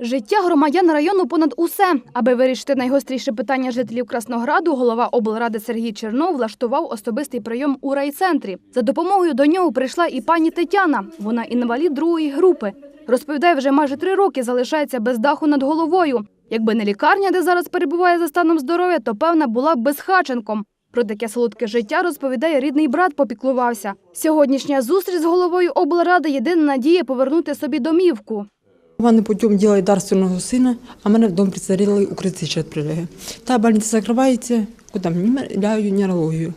Життя громадян району понад усе. Аби вирішити найгостріше питання жителів Краснограду, голова облради Сергій Чернов влаштував особистий прийом у райцентрі. За допомогою до нього прийшла і пані Тетяна. Вона інвалід другої групи. Розповідає, вже майже три роки залишається без даху над головою. Якби не лікарня, де зараз перебуває за станом здоров'я, то певна була б безхаченком. Про таке солодке життя розповідає рідний брат попіклувався. Сьогоднішня зустріч з головою облради єдина надія повернути собі домівку. Вони путем делают дарственного сина, а мене в дом престарілий у відправляє. Та больниця закривається, куди мені ляю нейрологію.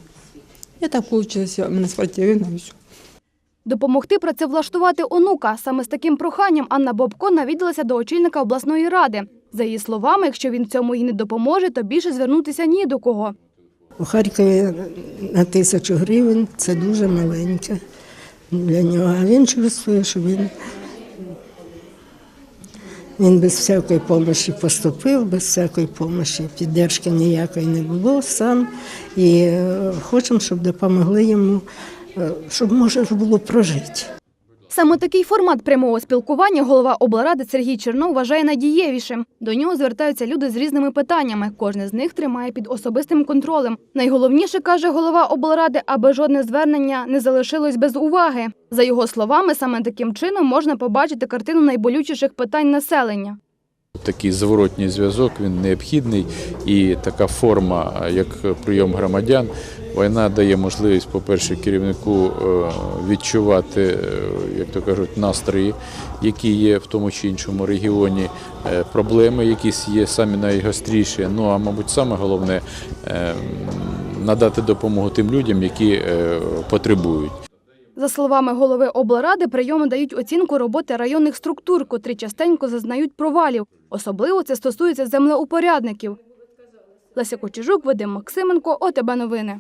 І так вийшло, мене схватили і все. Допомогти працевлаштувати онука. Саме з таким проханням Анна Бобко навідалася до очільника обласної ради. За її словами, якщо він в цьому їй не допоможе, то більше звернутися ні до кого. У Харкові на тисячу гривень це дуже маленьке для нього. А він чувствує, що він, він без всякої допомоги поступив, без всякої допомоги, піддержки ніякої не було сам. І е, хочемо, щоб допомогли йому, е, щоб можна було прожити. Саме такий формат прямого спілкування голова облради Сергій Чернов вважає надієвішим. До нього звертаються люди з різними питаннями. Кожне з них тримає під особистим контролем. Найголовніше каже голова облради, аби жодне звернення не залишилось без уваги. За його словами, саме таким чином можна побачити картину найболючіших питань населення. Такий зворотній зв'язок він необхідний, і така форма, як прийом громадян, вона дає можливість, по-перше, керівнику е, відчувати, е, як то кажуть, настрої, які є в тому чи іншому регіоні, е, проблеми, якісь є самі найгостріші. Ну а мабуть, саме головне надати допомогу тим людям, які потребують. За словами голови облради, прийоми дають оцінку роботи районних структур, котрі частенько зазнають провалів. Особливо це стосується землеупорядників. Леся Кочежук, Вадим Максименко, ОТБ Новини.